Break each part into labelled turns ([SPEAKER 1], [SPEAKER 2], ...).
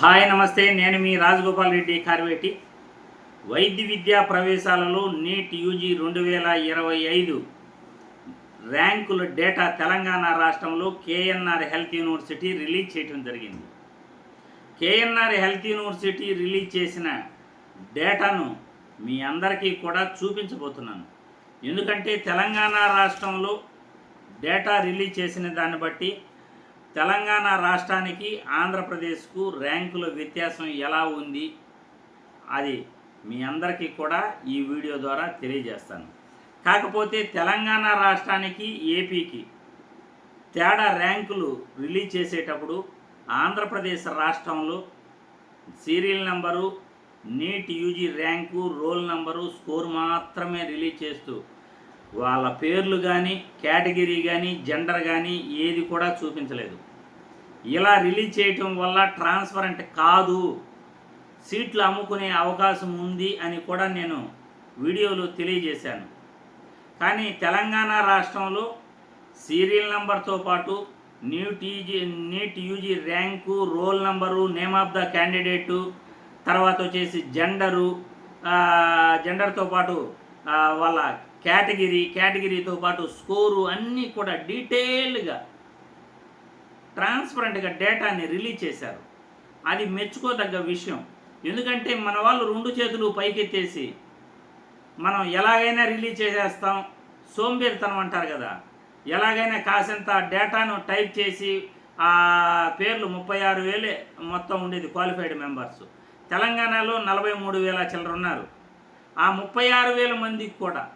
[SPEAKER 1] Hi నమస్తే. నేను మీ రాజగోపాల్ రెడ్డి కార్వేటి వైద్య విద్యా ప్రవేశాలలో నీట్ యూజీ రెండు వేల ఇరవై ఐదు ర్యాంకుల డేటా తెలంగాణ రాష్ట్రంలో కేఎన్ఆర్ హెల్త్ యూనివర్సిటీ రిలీజ్ చేయడం జరిగింది. కేఎన్ఆర్ హెల్త్ యూనివర్సిటీ రిలీజ్ చేసిన డేటాను మీ అందరికీ కూడా చూపించబోతున్నాను. ఎందుకంటే తెలంగాణ రాష్ట్రంలో డేటా రిలీజ్ చేసిన దాన్ని బట్టి తెలంగాణ రాష్ట్రానికి ఆంధ్రప్రదేశ్కు ర్యాంకుల వ్యత్యాసం ఎలా ఉంది? అది మీ అందరికీ కూడా ఈ వీడియో ద్వారా తెలియజేస్తాను. కాకపోతే తెలంగాణ రాష్ట్రానికి ఏపీకి తేడా ర్యాంకులు రిలీజ్ చేసేటప్పుడు ఆంధ్రప్రదేశ్ రాష్ట్రంలో serial number NEET UG rank roll number score మాత్రమే రిలీజ్ చేస్తూ వాళ్ళ పేర్లు కానీ కేటగిరీ కానీ జెండర్ కానీ ఏది కూడా చూపించలేదు. ఇలా రిలీజ్ చేయటం వల్ల ట్రాన్స్పరెంట్ కాదు. సీట్లు అమ్ముకునే అవకాశం ఉంది అని కూడా నేను వీడియోలో తెలియజేశాను. కానీ తెలంగాణ రాష్ట్రంలో సీరియల్ నంబర్తో పాటు NEET UG NEET UG rank roll number name of the candidate తర్వాత వచ్చేసి జెండరు జెండర్తో పాటు వాళ్ళ కేటగిరీ కేటగిరీతో పాటు స్కోరు అన్నీ కూడా డీటెయిల్గా ట్రాన్స్పరెంట్గా డేటాని రిలీజ్ చేశారు. అది మెచ్చుకోదగ్గ విషయం. ఎందుకంటే మన వాళ్ళు రెండు చేతులు పైకెత్తేసి మనం ఎలాగైనా రిలీజ్ చేసేస్తాం. సోంబేరితనం అంటారు కదా. ఎలాగైనా కాసంత డేటాను టైప్ చేసి ఆ పేర్లు ముప్పై ఆరు వేలే మొత్తం ఉండేది క్వాలిఫైడ్ మెంబర్స్. తెలంగాణలో నలభై మూడు వేల చిల్లర ఉన్నారు ఆ ముప్పై ఆరు వేల మందికి కూడా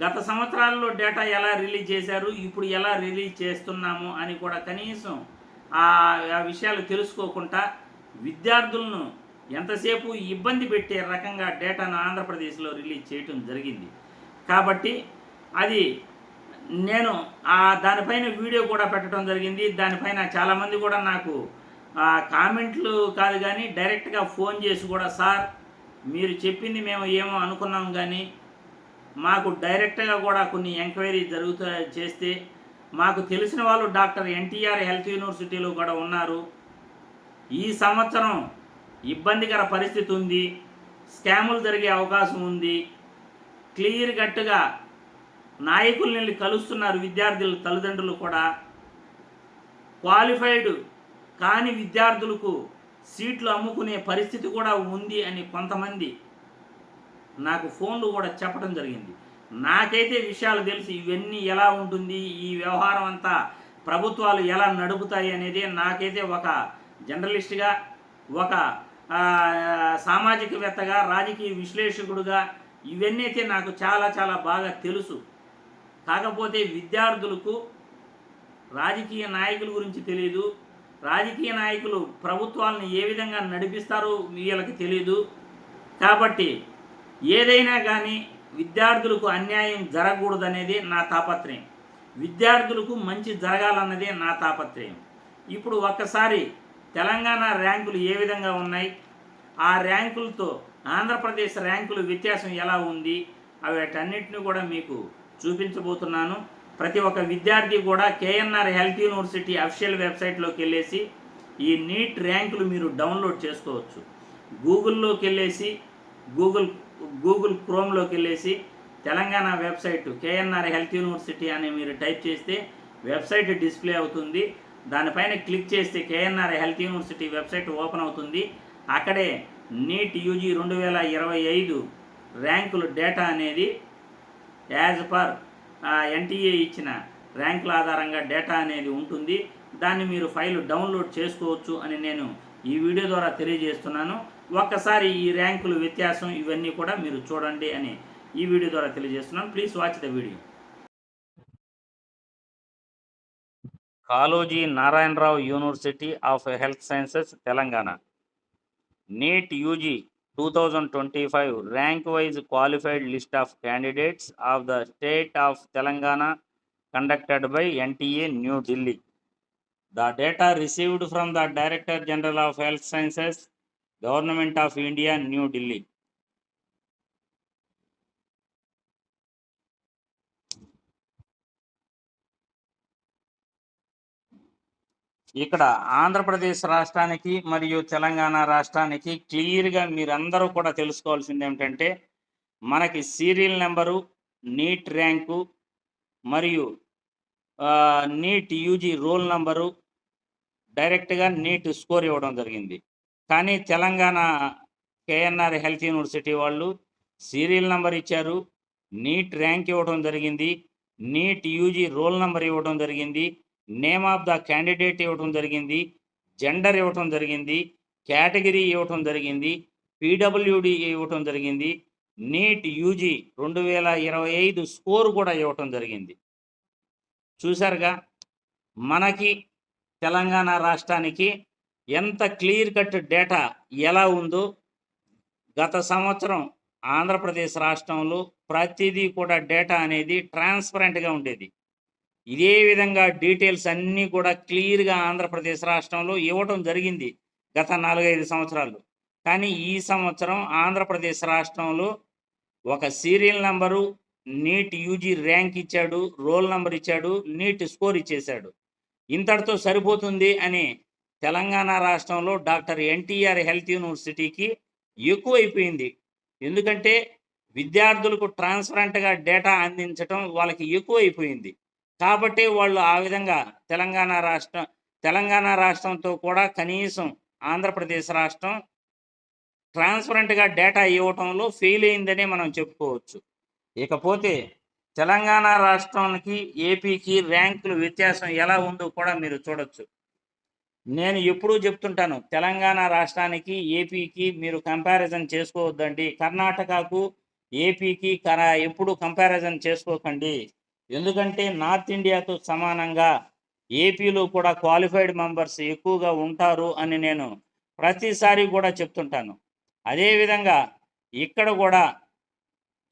[SPEAKER 1] గత సంవత్సరాల్లో డేటా ఎలా రిలీజ్ చేశారు ఇప్పుడు ఎలా రిలీజ్ చేస్తున్నాము అని కూడా కనీసం ఆ విషయాలు తెలుసుకోకుండా విద్యార్థులను ఎంతసేపు ఇబ్బంది పెట్టే రకంగా డేటాను ఆంధ్రప్రదేశ్లో రిలీజ్ చేయటం జరిగింది. కాబట్టి అది నేను ఆ దానిపైన వీడియో కూడా పెట్టడం జరిగింది. దానిపైన చాలామంది కూడా నాకు కామెంట్లు కాదు కానీ డైరెక్ట్గా ఫోన్ చేసి కూడా సార్ మీరు చెప్పింది మేము ఏమో అనుకున్నాం కానీ మాకు డైరెక్ట్గా కూడా కొన్ని ఎంక్వైరీ జరుగుతూ చేస్తే మాకు తెలిసిన వాళ్ళు డాక్టర్ ఎన్టీఆర్ హెల్త్ యూనివర్సిటీలో కూడా ఉన్నారు. ఈ సంవత్సరం ఇబ్బందికర పరిస్థితి ఉంది స్కాములు జరిగే అవకాశం ఉంది. క్లియర్ కట్టుగా నాయకుల్ని కలుస్తున్నారు విద్యార్థుల తల్లిదండ్రులు కూడా. క్వాలిఫైడ్ కాని విద్యార్థులకు సీట్లు అమ్ముకునే పరిస్థితి కూడా ఉంది అని కొంతమంది నాకు ఫోన్లు కూడా చెప్పడం జరిగింది. నాకైతే విషయాలు తెలిసి ఇవన్నీ ఎలా ఉంటుంది ఈ వ్యవహారం అంతా ప్రభుత్వాలు ఎలా నడుపుతాయి అనేది నాకైతే ఒక జర్నలిస్ట్గా ఒక సామాజికవేత్తగా రాజకీయ విశ్లేషకుడుగా ఇవన్నీ అయితే నాకు చాలా చాలా బాగా తెలుసు. కాకపోతే విద్యార్థులకు రాజకీయ నాయకుల గురించి తెలియదు రాజకీయ నాయకులు ప్రభుత్వాలను ఏ విధంగా నడిపిస్తారో వీళ్ళకి తెలియదు కాబట్టి ఏదైనా కానీ విద్యార్థులకు అన్యాయం జరగకూడదనేది నా తాపత్రయం. విద్యార్థులకు మంచి జరగాలన్నదే నా తాపత్రయం. ఇప్పుడు ఒక్కసారి తెలంగాణ ర్యాంకులు ఏ విధంగా ఉన్నాయి? ఆ ర్యాంకులతో ఆంధ్రప్రదేశ్ ర్యాంకుల వ్యత్యాసం ఎలా ఉంది? అవి వాటన్నిటిని కూడా మీకు చూపించబోతున్నాను. ప్రతి ఒక్క విద్యార్థి కూడా కేఎన్ఆర్ హెల్త్ యూనివర్సిటీ అఫిషియల్ వెబ్సైట్లోకి వెళ్ళేసి ఈ నీట్ ర్యాంకులు మీరు డౌన్లోడ్ చేసుకోవచ్చు. గూగుల్లోకి వెళ్ళేసి గూగుల్ గూగుల్ క్రోమ్లోకి వెళ్ళేసి Telangana website K N R health university అని మీరు టైప్ చేస్తే వెబ్సైట్ డిస్ప్లే అవుతుంది. దానిపైన క్లిక్ చేస్తే KNR health university website open అవుతుంది. అక్కడే నీట్ యూజీ రెండు వేల ఇరవై ఐదు ర్యాంకుల డేటా అనేది యాజ్ పర్ ఎన్టీఏ ఇచ్చిన ర్యాంకుల ఆధారంగా డేటా అనేది ఉంటుంది. దాన్ని మీరు ఫైల్ డౌన్లోడ్ చేసుకోవచ్చు అని నేను ఈ వీడియో ద్వారా తెలియజేస్తున్నాను. ఒక్కసారి ఈ ర్యాంకులు వ్యత్యాసం ఇవన్నీ కూడా మీరు చూడండి అని ఈ వీడియో ద్వారా తెలియజేస్తున్నాను please watch the video Kaloji Narayana Rao university of health sciences Telangana. NEET UG two thousand twenty five rank wise qualified list of candidates of the state of Telangana conducted by NTA new Delhi. The data received from the director general of health sciences government of India new Delhi ఇక్కడ ఆంధ్రప్రదేశ్ రాష్ట్రానికి మరియు తెలంగాణ రాష్ట్రానికి క్లియర్గా మీరందరూ కూడా తెలుసుకోవాల్సింది ఏమిటంటే మనకి సీరియల్ నెంబరు నీట్ ర్యాంకు మరియు నీట్ యూజీ రోల్ నంబరు డైరెక్ట్గా నీట్ స్కోర్ ఇవ్వడం జరిగింది. కానీ Telangana K N R health university వాళ్ళు సీరియల్ నెంబర్ ఇచ్చారు. నీట్ ర్యాంక్ ఇవ్వడం జరిగింది. నీట్ యూజీ రోల్ నెంబర్ ఇవ్వడం జరిగింది. నేమ్ ఆఫ్ ద క్యాండిడేట్ ఇవ్వడం జరిగింది. జెండర్ ఇవ్వటం జరిగింది. కేటగిరీ ఇవ్వటం జరిగింది. పీడబ్ల్యూడి ఇవ్వటం జరిగింది. నీట్ యూజీ రెండు వేల ఇరవై ఐదు స్కోర్ కూడా ఇవ్వటం జరిగింది. చూసారుగా మనకి తెలంగాణ రాష్ట్రానికి ఎంత క్లియర్ కట్ డేటా ఎలా ఉందో గత సంవత్సరం ఆంధ్రప్రదేశ్ రాష్ట్రంలో ప్రతిదీ కూడా డేటా అనేది ట్రాన్స్పరెంట్గా ఉండేది. ఇదే విధంగా డీటెయిల్స్ అన్నీ కూడా క్లియర్గా ఆంధ్రప్రదేశ్ రాష్ట్రంలో ఇవ్వటం జరిగింది గత నాలుగైదు సంవత్సరాలు. కానీ ఈ సంవత్సరం ఆంధ్రప్రదేశ్ రాష్ట్రంలో ఒక serial number NEET UG rank ఇచ్చాడు రోల్ నంబర్ ఇచ్చాడు నీట్ స్కోర్ ఇచ్చేశాడు. ఇంతటితో సరిపోతుంది అని తెలంగాణ రాష్ట్రంలో డాక్టర్ ఎన్టీఆర్ హెల్త్ యూనివర్సిటీకి ఎక్కువైపోయింది. ఎందుకంటే విద్యార్థులకు ట్రాన్స్పరెంట్గా డేటా అందించడం వాళ్ళకి ఎక్కువైపోయింది. కాబట్టి వాళ్ళు ఆ విధంగా తెలంగాణ రాష్ట్రం తెలంగాణ రాష్ట్రంతో కూడా కనీసం ఆంధ్రప్రదేశ్ రాష్ట్రం ట్రాన్స్పరెంట్గా డేటా ఇవ్వటంలో ఫెయిల్ అయిందనే మనం చెప్పుకోవచ్చు. ఇకపోతే తెలంగాణ రాష్ట్రానికి ఏపీకి ర్యాంకుల వ్యత్యాసం ఎలా ఉందో కూడా మీరు చూడొచ్చు. నేను ఎప్పుడూ చెప్తుంటాను తెలంగాణ రాష్ట్రానికి ఏపీకి మీరు కంపారిజన్ చేసుకోవద్దండి. కర్ణాటకకు ఏపీకి కర ఎప్పుడు కంపారిజన్ చేసుకోకండి. ఎందుకంటే నార్త్ ఇండియాతో సమానంగా ఏపీలో కూడా క్వాలిఫైడ్ మెంబర్స్ ఎక్కువగా ఉంటారు అని నేను ప్రతిసారి కూడా చెప్తుంటాను. అదేవిధంగా ఇక్కడ కూడా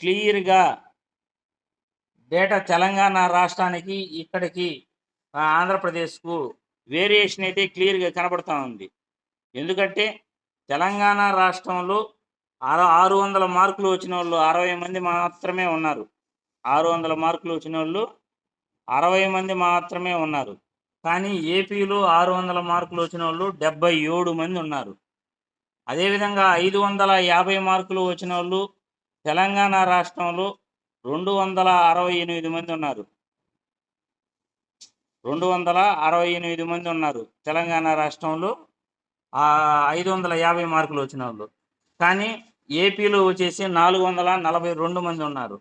[SPEAKER 1] క్లియర్గా డేటా తెలంగాణ రాష్ట్రానికి ఇక్కడికి ఆంధ్రప్రదేశ్కు వేరియేషన్ అయితే క్లియర్గా కనబడుతూ ఉంది. ఎందుకంటే తెలంగాణ రాష్ట్రంలో ఆరు ఆరు వందల మార్కులు వచ్చిన వాళ్ళు అరవై మంది మాత్రమే ఉన్నారు. ఆరు వందల మార్కులు వచ్చిన వాళ్ళు అరవై మంది మాత్రమే ఉన్నారు. కానీ ఏపీలో ఆరు వందల మార్కులు వచ్చిన వాళ్ళు డెబ్బై ఏడు మంది ఉన్నారు. అదేవిధంగా ఐదు వందల యాభై మార్కులు వచ్చిన వాళ్ళు తెలంగాణ రాష్ట్రంలో రెండు వందల అరవై ఎనిమిది మంది ఉన్నారు. రెండు వందల అరవై ఎనిమిది మంది ఉన్నారు. తెలంగాణ రాష్ట్రంలో ఐదు వందల యాభై మార్కులు వచ్చిన వాళ్ళు. కానీ ఏపీలో వచ్చేసి నాలుగు వందల నలభై రెండు మంది ఉన్నారు.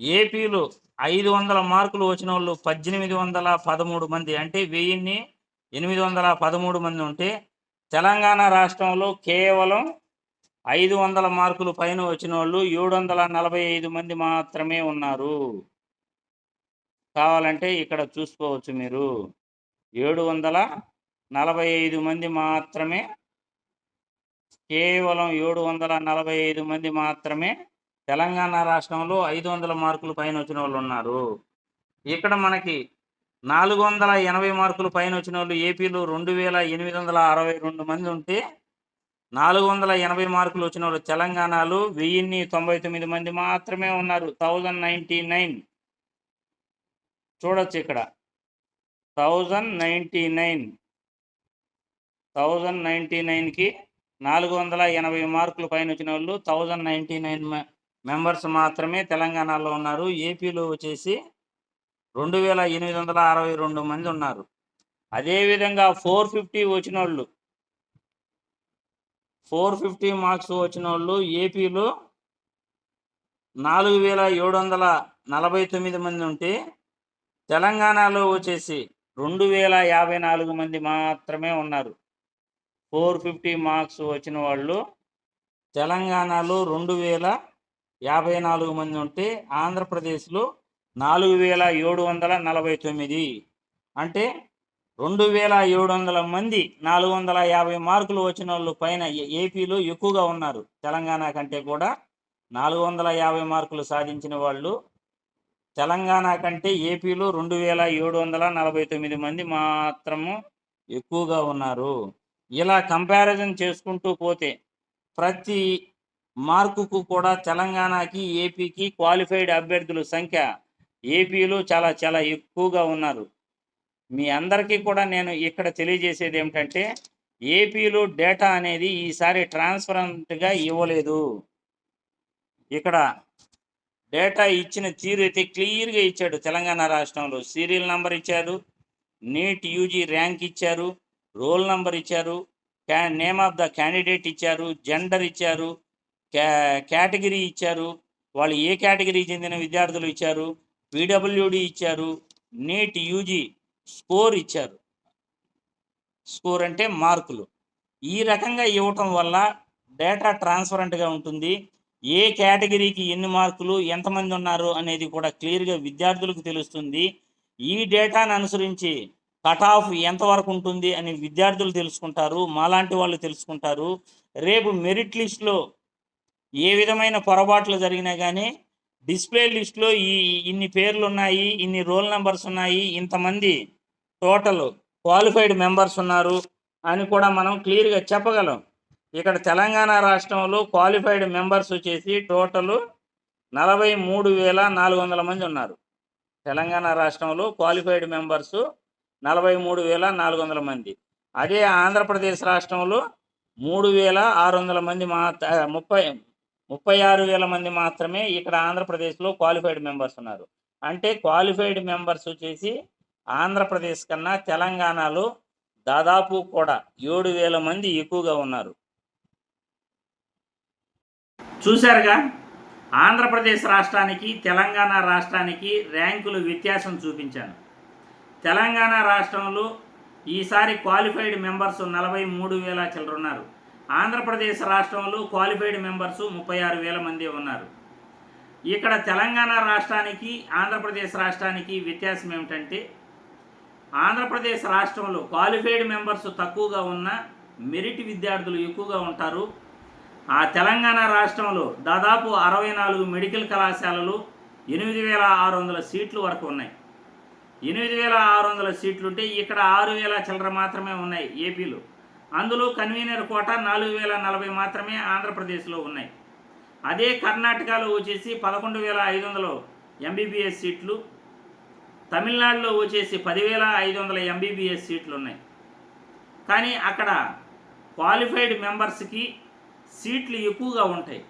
[SPEAKER 1] ఏపీలో ఐదు వందల మార్కులు వచ్చిన వాళ్ళు పద్దెనిమిది వందల పదమూడు మంది. అంటే వెయ్యిన్ని ఎనిమిది వందల పదమూడు మంది ఉంటే తెలంగాణ రాష్ట్రంలో కేవలం ఐదు వందల మార్కులు పైన వచ్చిన వాళ్ళు ఏడు వందల నలభై ఐదు మంది మాత్రమే ఉన్నారు. కావాలంటే ఇక్కడ చూసుకోవచ్చు మీరు. ఏడు వందల నలభై ఐదు మంది మాత్రమే కేవలం ఏడు వందల నలభై ఐదు మంది మాత్రమే తెలంగాణ రాష్ట్రంలో ఐదు వందల మార్కులు పైన వచ్చిన వాళ్ళు ఉన్నారు. ఇక్కడ మనకి నాలుగు వందల ఎనభై మార్కులు పైన వచ్చిన వాళ్ళు ఏపీలో రెండు వేల ఎనిమిది వందల అరవై రెండు మంది ఉంటే నాలుగు వందల ఎనభై మార్కులు వచ్చిన వాళ్ళు తెలంగాణలో వెయ్యిన్ని తొంభై తొమ్మిది మంది మాత్రమే ఉన్నారు. Thousand ninety nine. చూడొచ్చు ఇక్కడ. Thousand ninety nine thousand ninety నైన్కి నాలుగు వందల ఎనభై మార్కులు పైన వచ్చిన వాళ్ళు థౌజండ్ నైంటీ నైన్ మెంబర్స్ మాత్రమే తెలంగాణలో ఉన్నారు. ఏపీలో వచ్చేసి రెండు వేల ఎనిమిది వందల అరవై రెండు మంది ఉన్నారు. అదేవిధంగా ఫోర్ ఫిఫ్టీ వచ్చిన వాళ్ళు ఫోర్ ఫిఫ్టీ మార్క్స్ వచ్చిన వాళ్ళు ఏపీలో నాలుగు వేల ఏడు వందల నలభై తొమ్మిది మంది ఉంటే తెలంగాణలో వచ్చేసి రెండు వేల యాభై నాలుగు మంది మాత్రమే ఉన్నారు. ఫోర్ ఫిఫ్టీ మార్క్స్ వచ్చిన వాళ్ళు తెలంగాణలో రెండు వేల యాభై నాలుగు మంది ఉంటే ఆంధ్రప్రదేశ్లో నాలుగు వేల ఏడు వందల నలభై తొమ్మిది. అంటే రెండు వేల ఏడు వందల మంది నాలుగు వందల యాభై మార్కులు వచ్చిన వాళ్ళు పైన ఏ- ఏపీలో ఎక్కువగా ఉన్నారు. తెలంగాణ కంటే కూడా నాలుగు వందల యాభై మార్కులు సాధించిన వాళ్ళు తెలంగాణ కంటే ఏపీలో రెండు వేల ఏడు వందల నలభై తొమ్మిది మంది మాత్రము ఎక్కువగా ఉన్నారు. ఇలా కంపారిజన్ చేసుకుంటూ పోతే ప్రతి మార్కుకు కూడా తెలంగాణకి ఏపీకి క్వాలిఫైడ్ అభ్యర్థుల సంఖ్య ఏపీలో చాలా చాలా ఎక్కువగా ఉన్నారు. మీ అందరికీ కూడా నేను ఇక్కడ తెలియజేసేది ఏమిటంటే ఏపీలో డేటా అనేది ఈసారి ట్రాన్స్పరెంట్గా ఇవ్వలేదు. ఇక్కడ డేటా ఇచ్చిన తీరు అయితే క్లియర్గా ఇచ్చాడు తెలంగాణ రాష్ట్రంలో. సీరియల్ నంబర్ ఇచ్చారు నీట్ యూజీ ర్యాంక్ ఇచ్చారు రోల్ నంబర్ ఇచ్చారు క్యా నేమ్ ఆఫ్ ద క్యాండిడేట్ ఇచ్చారు జెండర్ ఇచ్చారు క్యా కేటగిరీ ఇచ్చారు వాళ్ళు ఏ కేటగిరీ చెందిన విద్యార్థులు ఇచ్చారు పీడబ్ల్యూడి ఇచ్చారు నీట్ యూజీ స్కోర్ ఇచ్చారు. స్కోర్ అంటే మార్కులు. ఈ రకంగా ఇవ్వటం వల్ల డేటా ట్రాన్స్పరెంట్గా ఉంటుంది. ఏ కేటగిరీకి ఎన్ని మార్కులు ఎంతమంది ఉన్నారు అనేది కూడా క్లియర్గా విద్యార్థులకు తెలుస్తుంది. ఈ డేటాను అనుసరించి కట్ ఆఫ్ ఎంతవరకు ఉంటుంది అని విద్యార్థులు తెలుసుకుంటారు మాలాంటి వాళ్ళు తెలుసుకుంటారు. రేపు మెరిట్ లిస్ట్లో ఏ విధమైన పొరపాట్లు జరిగినా కానీ డిస్ప్లే లిస్ట్లో ఈ ఇన్ని పేర్లు ఉన్నాయి ఇన్ని రోల్ నెంబర్స్ ఉన్నాయి ఇంతమంది టోటల్ క్వాలిఫైడ్ మెంబర్స్ ఉన్నారు అని కూడా మనం క్లియర్గా చెప్పగలం. ఇక్కడ తెలంగాణ రాష్ట్రంలో క్వాలిఫైడ్ మెంబర్స్ వచ్చేసి టోటల్ నలభై మూడు వేల నాలుగు వందల మంది ఉన్నారు. తెలంగాణ రాష్ట్రంలో క్వాలిఫైడ్ మెంబర్స్ నలభై మూడు వేల నాలుగు వందల మంది. అదే ఆంధ్రప్రదేశ్ రాష్ట్రంలో మూడు వేల ఆరు వందల మంది మాత్ర ముప్పై ముప్పై ఆరు వేల మంది మాత్రమే ఇక్కడ ఆంధ్రప్రదేశ్లో క్వాలిఫైడ్ మెంబర్స్ ఉన్నారు. అంటే క్వాలిఫైడ్ మెంబర్స్ వచ్చేసి ఆంధ్రప్రదేశ్ కన్నా తెలంగాణలో దాదాపు కూడా ఏడు వేల మంది ఎక్కువగా ఉన్నారు. చూశారుగా? ఆంధ్రప్రదేశ్ రాష్ట్రానికి తెలంగాణ రాష్ట్రానికి ర్యాంకులు వ్యత్యాసం చూపించాను. తెలంగాణ రాష్ట్రంలో ఈసారి క్వాలిఫైడ్ మెంబర్స్ నలభై మూడు వేల చిల్లరున్నారు ఆంధ్రప్రదేశ్ రాష్ట్రంలో క్వాలిఫైడ్ మెంబర్స్ ముప్పై ఆరు వేల మంది ఉన్నారు. ఇక్కడ తెలంగాణ రాష్ట్రానికి ఆంధ్రప్రదేశ్ రాష్ట్రానికి వ్యత్యాసం ఏమిటంటే ఆంధ్రప్రదేశ్ రాష్ట్రంలో క్వాలిఫైడ్ మెంబర్స్ తక్కువగా ఉన్న మెరిట్ విద్యార్థులు ఎక్కువగా ఉంటారు. ఆ తెలంగాణ రాష్ట్రంలో దాదాపు అరవై నాలుగు మెడికల్ కళాశాలలు ఎనిమిది వేల ఆరు వందల సీట్లు వరకు ఉన్నాయి. ఎనిమిది వేల ఆరు వందల సీట్లు ఉంటే ఇక్కడ ఆరు వేల చిల్లర మాత్రమే ఉన్నాయి ఏపీలో. అందులో కన్వీనర్ కోట నాలుగు వేల నలభై మాత్రమే ఆంధ్రప్రదేశ్లో ఉన్నాయి. అదే కర్ణాటకలో వచ్చేసి పదకొండు వేల ఐదు వందలు ఎంబీబీఎస్ సీట్లు తమిళనాడులో వచ్చేసి పదివేల ఐదు వందల ఎంబీబీఎస్ సీట్లు ఉన్నాయి కానీ అక్కడ క్వాలిఫైడ్ మెంబర్స్కి సీట్లు ఎక్కువగా ఉంటాయి.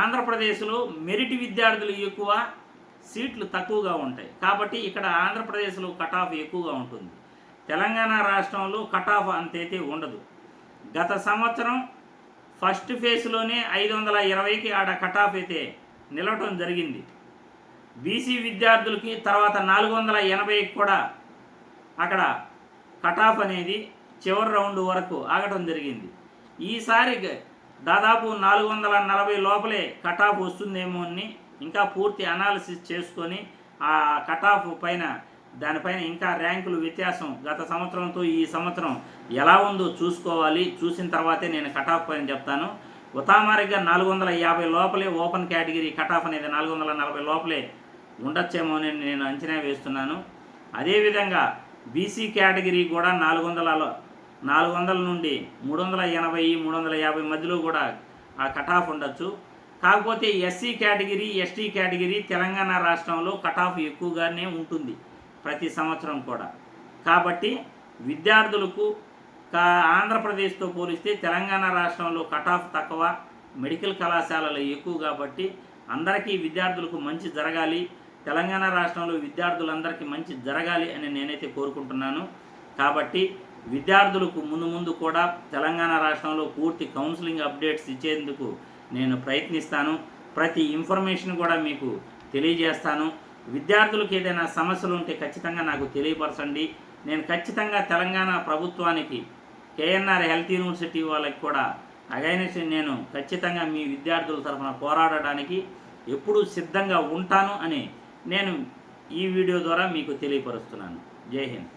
[SPEAKER 1] ఆంధ్రప్రదేశ్లో మెరిట్ విద్యార్థులు ఎక్కువ సీట్లు తక్కువగా ఉంటాయి. కాబట్టి ఇక్కడ ఆంధ్రప్రదేశ్లో కట్ ఆఫ్ ఎక్కువగా ఉంటుంది. తెలంగాణ రాష్ట్రంలో కట్ ఆఫ్ అంతైతే ఉండదు. గత సంవత్సరం ఫస్ట్ ఫేజ్లోనే ఐదు వందల ఇరవైకి ఆడ కట్ ఆఫ్ అయితే నిలవటం జరిగింది. బీసీ విద్యార్థులకి తర్వాత నాలుగు వందల ఎనభైకి కూడా అక్కడ కట్ ఆఫ్ అనేది చివరి రౌండ్ వరకు ఆగటం జరిగింది. ఈసారి దాదాపు నాలుగు వందల నలభై లోపలే కటాఫ్ వస్తుందేమో అని ఇంకా పూర్తి అనాలిసిస్ చేసుకొని ఆ కటాఫ్ పైన దానిపైన ఇంకా ర్యాంకులు వ్యత్యాసం గత సంవత్సరంతో ఈ సంవత్సరం ఎలా ఉందో చూసుకోవాలి. చూసిన తర్వాతే నేను కటాఫ్ పైన చెప్తాను. ఉతామారిగా నాలుగు వందల యాభై లోపలే ఓపెన్ కేటగిరీ కటాఫ్ అనేది నాలుగు వందల నలభై లోపలే ఉండొచ్చేమో అని నేను అంచనా వేస్తున్నాను. అదేవిధంగా బీసీ కేటగిరీ కూడా నాలుగు వందల నాలుగు వందల నుండి మూడు వందల ఎనభై మూడు వందల యాభై మధ్యలో కూడా ఆ కటాఫ్ ఉండొచ్చు. కాకపోతే SC category ST category Telangana రాష్ట్రంలో కటాఫ్ ఎక్కువగానే ఉంటుంది ప్రతి సంవత్సరం కూడా. కాబట్టి విద్యార్థులకు కా ఆంధ్రప్రదేశ్తో పోలిస్తే తెలంగాణ రాష్ట్రంలో కటాఫ్ తక్కువ మెడికల్ కళాశాలలు ఎక్కువ కాబట్టి అందరికీ విద్యార్థులకు మంచి జరగాలి. తెలంగాణ రాష్ట్రంలో విద్యార్థులందరికీ మంచి జరగాలి అని నేనైతే కోరుకుంటున్నాను. కాబట్టి విద్యార్థులకు ముందు ముందు కూడా తెలంగాణ రాష్ట్రంలో పూర్తి కౌన్సిలింగ్ అప్డేట్స్ ఇచ్చేందుకు నేను ప్రయత్నిస్తాను. ప్రతి ఇన్ఫర్మేషన్ కూడా మీకు తెలియజేస్తాను. విద్యార్థులకు ఏదైనా సమస్యలు ఉంటే ఖచ్చితంగా నాకు తెలియపరచండి. నేను ఖచ్చితంగా తెలంగాణ ప్రభుత్వానికి కేఎన్ఆర్ హెల్త్ యూనివర్సిటీ వాళ్ళకి కూడా అగైనెస్ట్ నేను ఖచ్చితంగా మీ విద్యార్థుల తరఫున పోరాడడానికి ఎప్పుడూ సిద్ధంగా ఉంటాను అని నేను ఈ వీడియో ద్వారా మీకు తెలియపరుస్తున్నాను. జై హింద్.